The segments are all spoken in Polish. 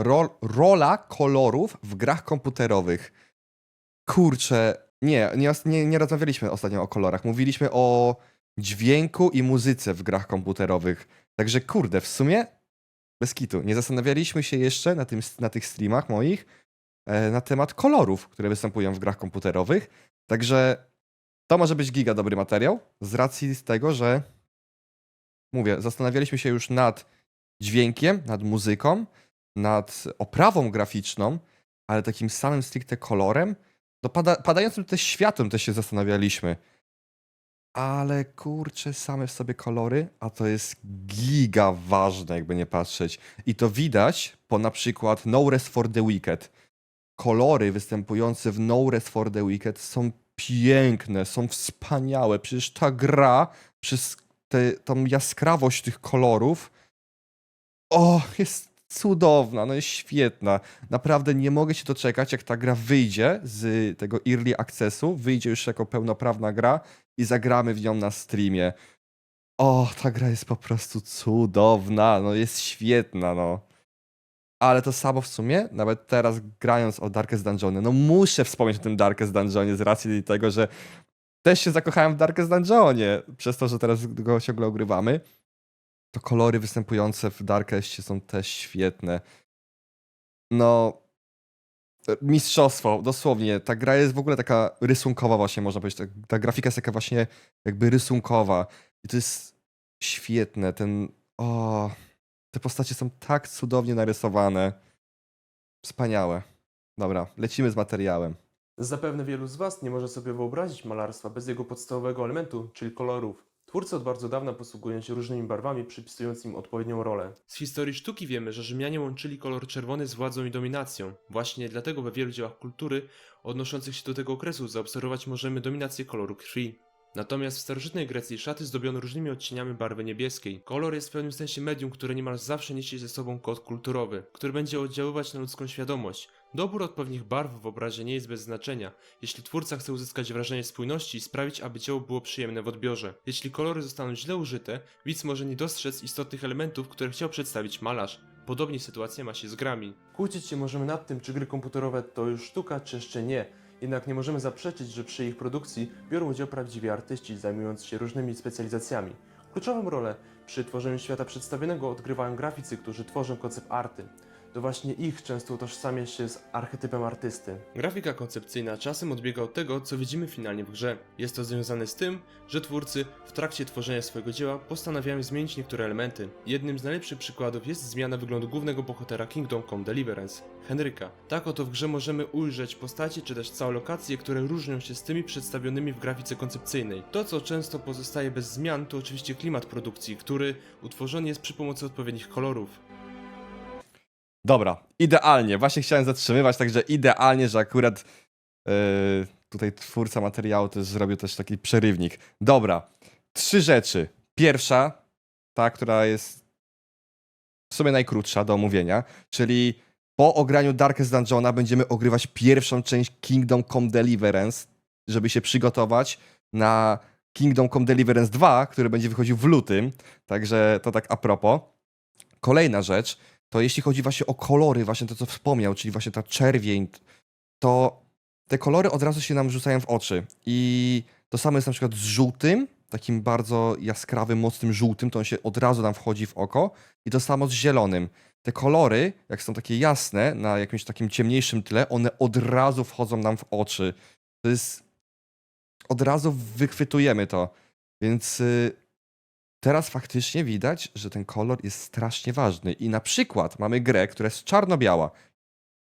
Rol, rola kolorów w grach komputerowych. Kurczę, nie, nie, nie, nie rozmawialiśmy ostatnio o kolorach. Mówiliśmy o dźwięku i muzyce w grach komputerowych. Także kurde, w sumie bez kitu. Nie zastanawialiśmy się jeszcze na, tym, na tych streamach moich e, na temat kolorów, które występują w grach komputerowych. Także to może być giga dobry materiał z racji z tego, że mówię, zastanawialiśmy się już nad dźwiękiem, nad muzyką, nad oprawą graficzną, ale takim samym stricte kolorem, no pada, padającym też światłem też się zastanawialiśmy. Ale kurczę, same w sobie kolory, a to jest giga ważne, jakby nie patrzeć. I to widać po na przykład No Rest for the Wicked. Kolory występujące w No Rest for the Wicked są piękne, są wspaniałe. Przecież ta gra przez te, tą jaskrawość tych kolorów o, jest cudowna, no jest świetna. Naprawdę nie mogę się doczekać, jak ta gra wyjdzie z tego early accessu, wyjdzie już jako pełnoprawna gra i zagramy w nią na streamie. O, ta gra jest po prostu cudowna, no jest świetna, no. Ale to samo w sumie, nawet teraz grając o Darkest Dungeony, no muszę wspomnieć o tym Darkest Dungeonie z racji tego, że też się zakochałem w Darkest Dungeonie, przez to, że teraz go ciągle ogrywamy to kolory występujące w Darkestie są też świetne. No, e, mistrzostwo, dosłownie. Ta gra jest w ogóle taka rysunkowa właśnie, można powiedzieć. Ta, ta grafika jest taka właśnie jakby rysunkowa. I to jest świetne. Ten, o, te postacie są tak cudownie narysowane. Wspaniałe. Dobra, lecimy z materiałem. Zapewne wielu z Was nie może sobie wyobrazić malarstwa bez jego podstawowego elementu, czyli kolorów. Twórcy od bardzo dawna posługują się różnymi barwami, przypisując im odpowiednią rolę. Z historii sztuki wiemy, że Rzymianie łączyli kolor czerwony z władzą i dominacją. Właśnie dlatego we wielu dziełach kultury odnoszących się do tego okresu zaobserwować możemy dominację koloru krwi. Natomiast w starożytnej Grecji szaty zdobiono różnymi odcieniami barwy niebieskiej. Kolor jest w pewnym sensie medium, które niemal zawsze niesie ze sobą kod kulturowy, który będzie oddziaływać na ludzką świadomość. Dobór odpowiednich barw w obrazie nie jest bez znaczenia, jeśli twórca chce uzyskać wrażenie spójności i sprawić, aby dzieło było przyjemne w odbiorze. Jeśli kolory zostaną źle użyte, widz może nie dostrzec istotnych elementów, które chciał przedstawić malarz. Podobnie sytuacja ma się z grami. Kłócić się możemy nad tym, czy gry komputerowe to już sztuka, czy jeszcze nie. Jednak nie możemy zaprzeczyć, że przy ich produkcji biorą udział prawdziwi artyści zajmujący się różnymi specjalizacjami. Kluczową rolę przy tworzeniu świata przedstawionego odgrywają graficy, którzy tworzą koncept arty. To właśnie ich często utożsamia się z archetypem artysty. Grafika koncepcyjna czasem odbiega od tego, co widzimy finalnie w grze. Jest to związane z tym, że twórcy w trakcie tworzenia swojego dzieła postanawiają zmienić niektóre elementy. Jednym z najlepszych przykładów jest zmiana wyglądu głównego bohatera Kingdom Come Deliverance, Henryka. Tak oto w grze możemy ujrzeć postacie czy też całe lokacje, które różnią się z tymi przedstawionymi w grafice koncepcyjnej. To, co często pozostaje bez zmian, to oczywiście klimat produkcji, który utworzony jest przy pomocy odpowiednich kolorów. Dobra, idealnie. Właśnie chciałem zatrzymywać, także idealnie, że akurat yy, tutaj twórca materiału też zrobił też taki przerywnik. Dobra, trzy rzeczy. Pierwsza, ta, która jest w sumie najkrótsza do omówienia, czyli po ograniu Darkest Dungeona będziemy ogrywać pierwszą część Kingdom Come Deliverance, żeby się przygotować na Kingdom Come Deliverance 2, który będzie wychodził w lutym. Także to tak a propos. Kolejna rzecz, to jeśli chodzi właśnie o kolory, właśnie to co wspomniał, czyli właśnie ta czerwień, to te kolory od razu się nam rzucają w oczy. I to samo jest na przykład z żółtym, takim bardzo jaskrawym, mocnym żółtym, to on się od razu nam wchodzi w oko. I to samo z zielonym. Te kolory, jak są takie jasne, na jakimś takim ciemniejszym tle, one od razu wchodzą nam w oczy. To jest. Od razu wychwytujemy to. Więc y, teraz faktycznie widać, że ten kolor jest strasznie ważny. I na przykład mamy grę, która jest czarno-biała.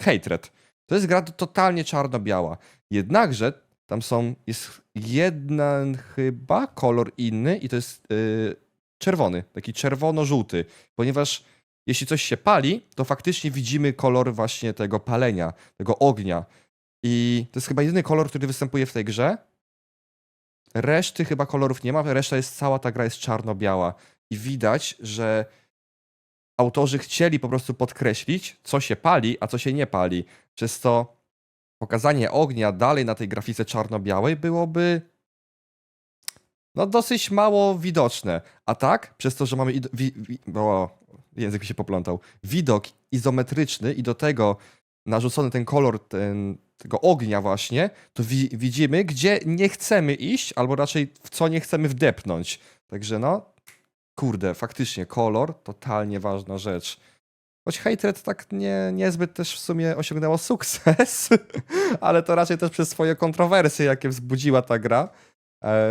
Hatred. To jest gra totalnie czarno-biała. Jednakże tam są, jest jeden chyba kolor inny i to jest yy, czerwony, taki czerwono-żółty, ponieważ jeśli coś się pali, to faktycznie widzimy kolor właśnie tego palenia, tego ognia. I to jest chyba jedyny kolor, który występuje w tej grze. Reszty chyba kolorów nie ma, reszta jest cała ta gra jest czarno-biała. I widać, że autorzy chcieli po prostu podkreślić, co się pali, a co się nie pali. Przez to pokazanie ognia dalej na tej grafice czarno-białej byłoby no dosyć mało widoczne. A tak, przez to, że mamy wi- wi- o, język mi się poplątał, widok izometryczny i do tego narzucony ten kolor ten, tego ognia właśnie, to wi- widzimy, gdzie nie chcemy iść, albo raczej w co nie chcemy wdepnąć. Także no, kurde, faktycznie kolor, totalnie ważna rzecz. Choć Hatred tak nie, niezbyt też w sumie osiągnęło sukces, ale to raczej też przez swoje kontrowersje, jakie wzbudziła ta gra. E,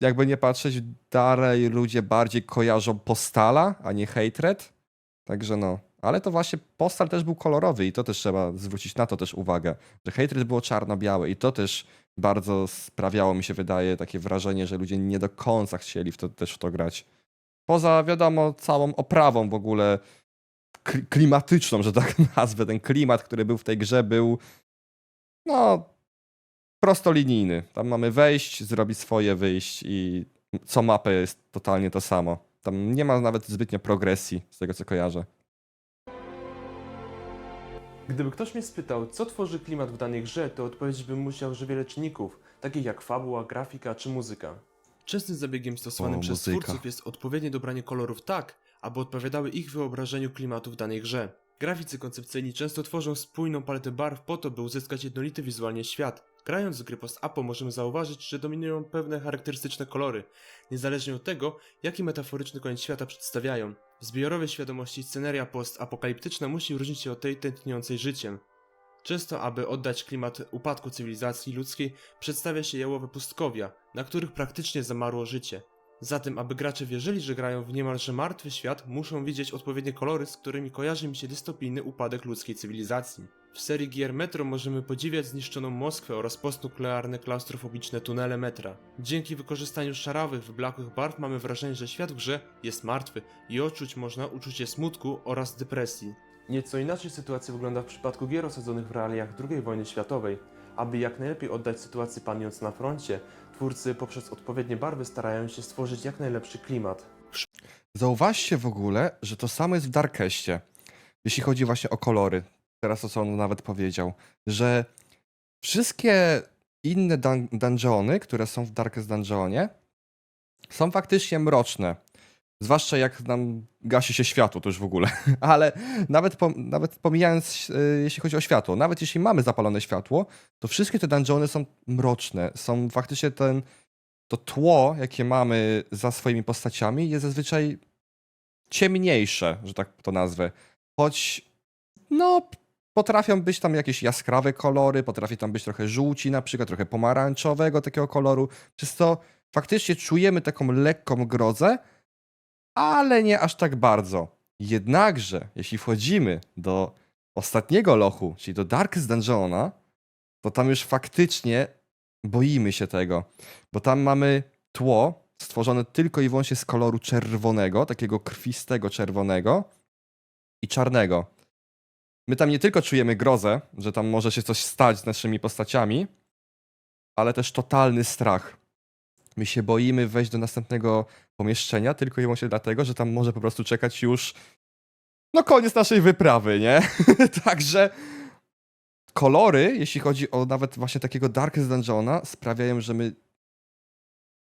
jakby nie patrzeć, dalej ludzie bardziej kojarzą Postala, a nie Hatred. Także no. Ale to właśnie Postal też był kolorowy i to też trzeba zwrócić na to też uwagę, że Hatred było czarno-białe i to też bardzo sprawiało mi się wydaje takie wrażenie, że ludzie nie do końca chcieli w to też w to grać. Poza wiadomo całą oprawą w ogóle kli- klimatyczną, że tak nazwę, ten klimat, który był w tej grze był no prostolinijny. Tam mamy wejść, zrobić swoje, wyjść i co mapę jest totalnie to samo. Tam nie ma nawet zbytnio progresji, z tego co kojarzę. Gdyby ktoś mnie spytał, co tworzy klimat w danej grze, to odpowiedzieć bym musiał, że wiele czynników, takich jak fabuła, grafika czy muzyka. Częstym zabiegiem stosowanym O, przez muzyka. twórców jest odpowiednie dobranie kolorów tak, aby odpowiadały ich wyobrażeniu klimatu w danej grze. Graficy koncepcyjni często tworzą spójną paletę barw po to, by uzyskać jednolity wizualnie świat. Grając w gry post-apo możemy zauważyć, że dominują pewne charakterystyczne kolory, niezależnie od tego, jaki metaforyczny koniec świata przedstawiają. W zbiorowej świadomości sceneria post-apokaliptyczna musi różnić się od tej tętniącej życiem. Często, aby oddać klimat upadku cywilizacji ludzkiej, przedstawia się jałowe pustkowia, na których praktycznie zamarło życie. Zatem, aby gracze wierzyli, że grają w niemalże martwy świat, muszą widzieć odpowiednie kolory, z którymi kojarzy mi się dystopijny upadek ludzkiej cywilizacji. W serii gier Metro możemy podziwiać zniszczoną Moskwę oraz postnuklearne klaustrofobiczne tunele metra. Dzięki wykorzystaniu szarawych, wyblakłych barw mamy wrażenie, że świat w grze jest martwy i odczuć można uczucie smutku oraz depresji. Nieco inaczej sytuacja wygląda w przypadku gier osadzonych w realiach II wojny światowej. Aby jak najlepiej oddać sytuację panując na froncie, twórcy poprzez odpowiednie barwy starają się stworzyć jak najlepszy klimat. Zauważcie w ogóle, że to samo jest w Darkestie, jeśli chodzi właśnie o kolory. Teraz co on nawet powiedział, że wszystkie inne dun dungeony, które są w Darkest Dungeonie, są faktycznie mroczne. Zwłaszcza jak nam gasi się światło, to już w ogóle. Ale nawet, pom- nawet pomijając, e, jeśli chodzi o światło, nawet jeśli mamy zapalone światło, to wszystkie te dungeony są mroczne. Są faktycznie ten, to tło, jakie mamy za swoimi postaciami, jest zazwyczaj ciemniejsze, że tak to nazwę. Choć, no, potrafią być tam jakieś jaskrawe kolory, potrafi tam być trochę żółci, na przykład trochę pomarańczowego takiego koloru. Przez to faktycznie czujemy taką lekką grozę, ale nie aż tak bardzo. Jednakże, jeśli wchodzimy do ostatniego lochu, czyli do Darkest Dungeona, to tam już faktycznie boimy się tego, bo tam mamy tło stworzone tylko i wyłącznie z koloru czerwonego, takiego krwistego czerwonego i czarnego. My tam nie tylko czujemy grozę, że tam może się coś stać z naszymi postaciami, ale też totalny strach. My się boimy wejść do następnego pomieszczenia tylko i wyłącznie dlatego, że tam może po prostu czekać już no koniec naszej wyprawy, nie? Także kolory, jeśli chodzi o nawet właśnie takiego Darkest Dungeona, sprawiają, że my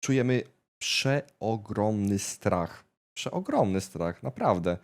czujemy przeogromny strach. Przeogromny strach, naprawdę.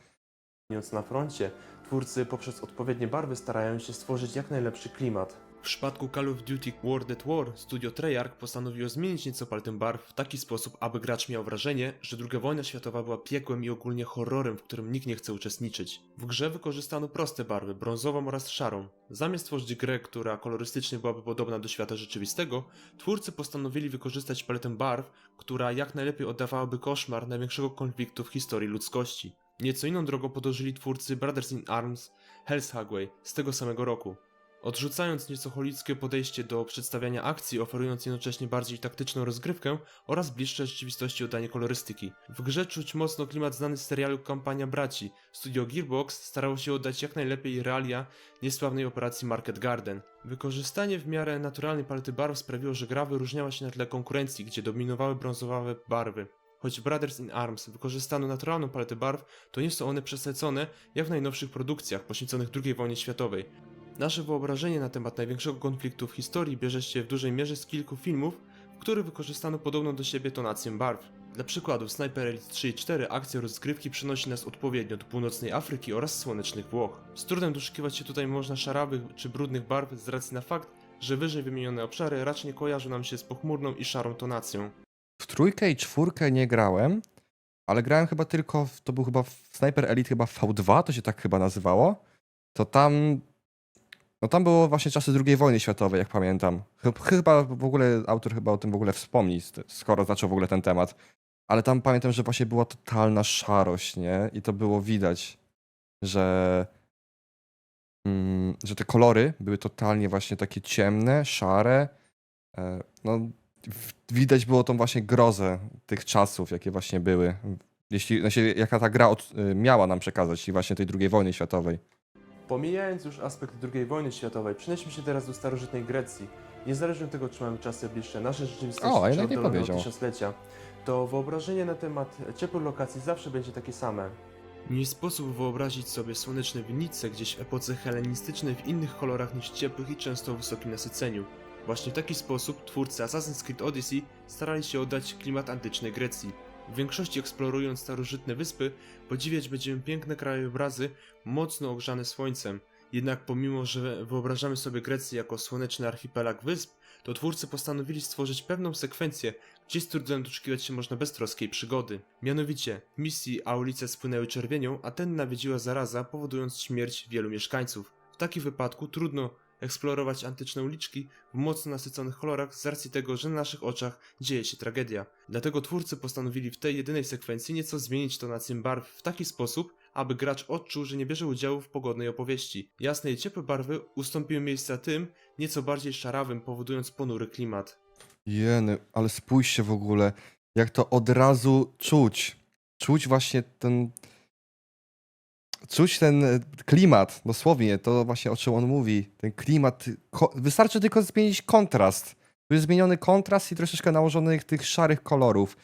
Panując na froncie, twórcy poprzez odpowiednie barwy starają się stworzyć jak najlepszy klimat. W przypadku Call of Duty World at War studio Treyarch postanowiło zmienić nieco paletę barw w taki sposób, aby gracz miał wrażenie, że II wojna światowa była piekłem i ogólnie horrorem, w którym nikt nie chce uczestniczyć. W grze wykorzystano proste barwy, brązową oraz szarą. Zamiast tworzyć grę, która kolorystycznie byłaby podobna do świata rzeczywistego, twórcy postanowili wykorzystać paletę barw, która jak najlepiej oddawałaby koszmar największego konfliktu w historii ludzkości. Nieco inną drogą podążyli twórcy Brothers in Arms, Hell's Hagway z tego samego roku. Odrzucając nieco holickie podejście do przedstawiania akcji, oferując jednocześnie bardziej taktyczną rozgrywkę oraz bliższe rzeczywistości oddanie kolorystyki. W grze czuć mocno klimat znany z serialu Kampania Braci. Studio Gearbox starało się oddać jak najlepiej realia niesławnej operacji Market Garden. Wykorzystanie w miarę naturalnej palety barw sprawiło, że gra wyróżniała się na tle konkurencji, gdzie dominowały brązowe barwy. Choć Brothers in Arms wykorzystano naturalną paletę barw, to nie są one przesycone jak w najnowszych produkcjach poświęconych II wojnie światowej. Nasze wyobrażenie na temat największego konfliktu w historii bierze się w dużej mierze z kilku filmów, w których wykorzystano podobną do siebie tonację barw. Dla przykładu w Sniper Elite 3 i 4 akcja rozgrywki przenosi nas odpowiednio do północnej Afryki oraz słonecznych Włoch. Z trudem doszukiwać się tutaj można szarawych czy brudnych barw z racji na fakt, że wyżej wymienione obszary raczej kojarzą nam się z pochmurną i szarą tonacją. Trójkę i czwórkę nie grałem, ale grałem chyba tylko, w, to był chyba Sniper Elite chyba V2, to się tak chyba nazywało. To tam, no tam było właśnie czasy II wojny światowej, jak pamiętam. Chy- Chyba w ogóle, autor chyba o tym w ogóle wspomni, skoro zaczął w ogóle ten temat. Ale tam pamiętam, że właśnie była totalna szarość, nie? I to było widać, że, mm, że te kolory były totalnie właśnie takie ciemne, szare. E, No, widać było tą właśnie grozę tych czasów, jakie właśnie były. Jeśli, znaczy, jaka ta gra od, y, miała nam przekazać i właśnie tej II wojny światowej. Pomijając już aspekt II wojny światowej, przenieśmy się teraz do starożytnej Grecji. Niezależnie od tego, czy mamy czasy bliższe naszej rzeczywistości, O, czy oddalonego powiedział. tysiąclecia, to wyobrażenie na temat ciepłych lokacji zawsze będzie takie same. Nie sposób wyobrazić sobie słoneczne winnice gdzieś w epoce helenistycznej w innych kolorach niż ciepłych i często o wysokim nasyceniu. Właśnie w taki sposób twórcy Assassin's Creed Odyssey starali się oddać klimat antycznej Grecji. W większości eksplorując starożytne wyspy, podziwiać będziemy piękne krajobrazy, mocno ogrzane słońcem. Jednak pomimo, że wyobrażamy sobie Grecję jako słoneczny archipelag wysp, to twórcy postanowili stworzyć pewną sekwencję, gdzie z trudem doszukiwać się można beztroskiej przygody. Mianowicie, misji a ulice spłynęły czerwienią, a ten nawiedziła zaraza, powodując śmierć wielu mieszkańców. W takim wypadku trudno eksplorować antyczne uliczki w mocno nasyconych kolorach z racji tego, że na naszych oczach dzieje się tragedia. Dlatego twórcy postanowili w tej jedynej sekwencji nieco zmienić tonację barw w taki sposób, aby gracz odczuł, że nie bierze udziału w pogodnej opowieści. Jasne i ciepłe barwy ustąpiły miejsca tym, nieco bardziej szarawym, powodując ponury klimat. Jeny, ale spójrzcie w ogóle, jak to od razu czuć. Czuć właśnie ten. Czuć ten e, klimat, dosłownie, to właśnie o czym on mówi. Ten klimat. Wystarczy tylko zmienić kontrast. Tu jest zmieniony kontrast i troszeczkę nałożonych tych szarych kolorów.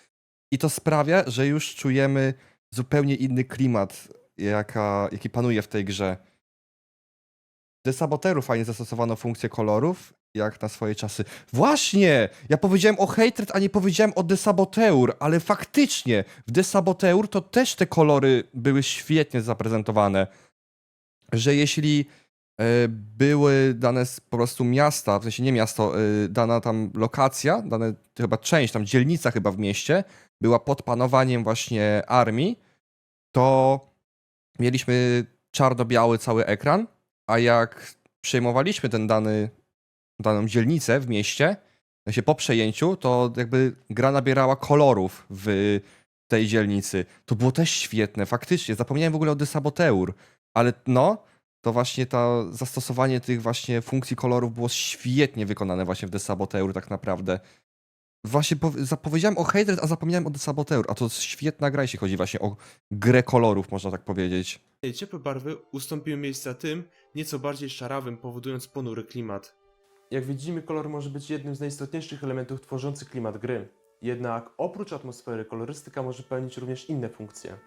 I to sprawia, że już czujemy zupełnie inny klimat, jaka, jaki panuje w tej grze. Do saboterów fajnie zastosowano funkcję kolorów, jak na swoje czasy. Właśnie! Ja powiedziałem o Hatred, a nie powiedziałem o Desaboteur, ale faktycznie w Desaboteur to też te kolory były świetnie zaprezentowane. Że jeśli e, były dane po prostu miasta, w sensie nie miasto, e, dana tam lokacja, dana chyba część, tam dzielnica chyba w mieście, była pod panowaniem właśnie armii, to mieliśmy czarno-biały cały ekran, a jak przejmowaliśmy ten dany, daną dzielnicę w mieście, w sensie po przejęciu, to jakby gra nabierała kolorów w tej dzielnicy. To było też świetne, faktycznie. Zapomniałem w ogóle o Desaboteur, ale no, to właśnie to zastosowanie tych właśnie funkcji kolorów było świetnie wykonane właśnie w Desaboteur tak naprawdę. Właśnie po, zapowiedziałem o Hatred, a zapomniałem o Desaboteur, a to jest świetna gra, jeśli chodzi właśnie o grę kolorów, można tak powiedzieć. Ciepłe barwy ustąpiły miejsca tym, nieco bardziej szarawym, powodując ponury klimat. Jak widzimy, kolor może być jednym z najistotniejszych elementów tworzących klimat gry. Jednak oprócz atmosfery, kolorystyka może pełnić również inne funkcje.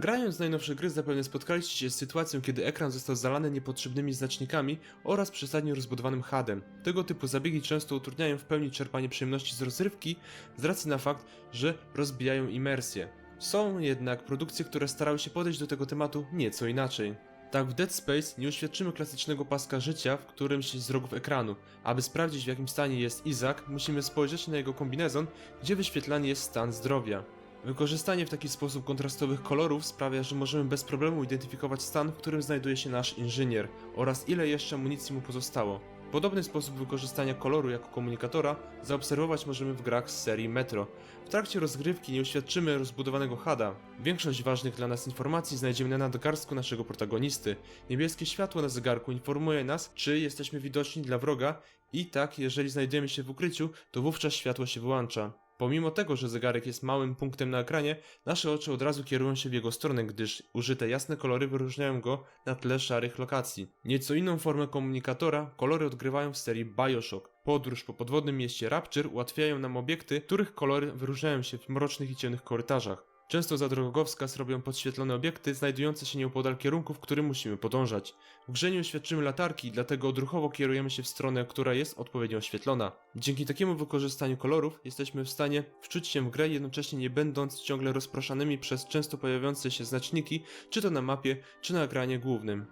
Grając najnowsze gry zapewne spotkaliście się z sytuacją, kiedy ekran został zalany niepotrzebnymi znacznikami oraz przesadnie rozbudowanym HUD-em. Tego typu zabiegi często utrudniają w pełni czerpanie przyjemności z rozrywki z racji na fakt, że rozbijają imersję. Są jednak produkcje, które starały się podejść do tego tematu nieco inaczej. Tak w Dead Space nie uświadczymy klasycznego paska życia w którymś z rogów ekranu. Aby sprawdzić w jakim stanie jest Izak, musimy spojrzeć na jego kombinezon, gdzie wyświetlany jest stan zdrowia. Wykorzystanie w taki sposób kontrastowych kolorów sprawia, że możemy bez problemu identyfikować stan, w którym znajduje się nasz inżynier oraz ile jeszcze amunicji mu pozostało. Podobny sposób wykorzystania koloru jako komunikatora zaobserwować możemy w grach z serii Metro. W trakcie rozgrywki nie uświadczymy rozbudowanego hada. Większość ważnych dla nas informacji znajdziemy na nadgarstku naszego protagonisty. Niebieskie światło na zegarku informuje nas, czy jesteśmy widoczni dla wroga i tak, jeżeli znajdujemy się w ukryciu, to wówczas światło się wyłącza. Pomimo tego, że zegarek jest małym punktem na ekranie, nasze oczy od razu kierują się w jego stronę, gdyż użyte jasne kolory wyróżniają go na tle szarych lokacji. Nieco inną formę komunikatora kolory odgrywają w serii Bioshock. Podróż po podwodnym mieście Rapture ułatwiają nam obiekty, których kolory wyróżniają się w mrocznych i ciemnych korytarzach. Często za drogowskaz robią podświetlone obiekty znajdujące się nieopodal kierunku, w którym musimy podążać. W grze nie oświadczymy latarki, dlatego odruchowo kierujemy się w stronę, która jest odpowiednio oświetlona. Dzięki takiemu wykorzystaniu kolorów jesteśmy w stanie wczuć się w grę, jednocześnie nie będąc ciągle rozproszanymi przez często pojawiające się znaczniki, czy to na mapie, czy na ekranie głównym.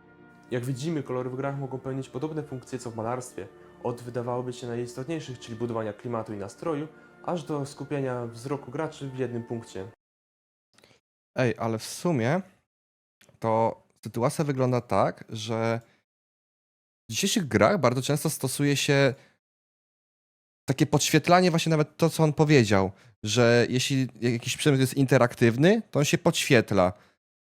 Jak widzimy, kolory w grach mogą pełnić podobne funkcje co w malarstwie. Od wydawałoby się najistotniejszych, czyli budowania klimatu i nastroju, aż do skupiania wzroku graczy w jednym punkcie. Ej, ale w sumie to sytuacja wygląda tak, że w dzisiejszych grach bardzo często stosuje się takie podświetlanie, właśnie nawet to, co on powiedział, że jeśli jakiś przedmiot jest interaktywny, to on się podświetla.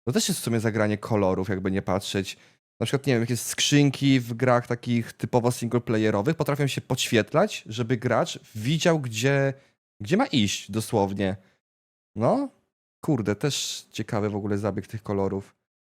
To też jest w sumie zagranie kolorów, jakby nie patrzeć. Na przykład, nie wiem, jakieś skrzynki w grach takich typowo singleplayerowych potrafią się podświetlać, żeby gracz widział, gdzie, gdzie ma iść dosłownie. No, Kurde, też ciekawy w ogóle zabieg tych kolorów.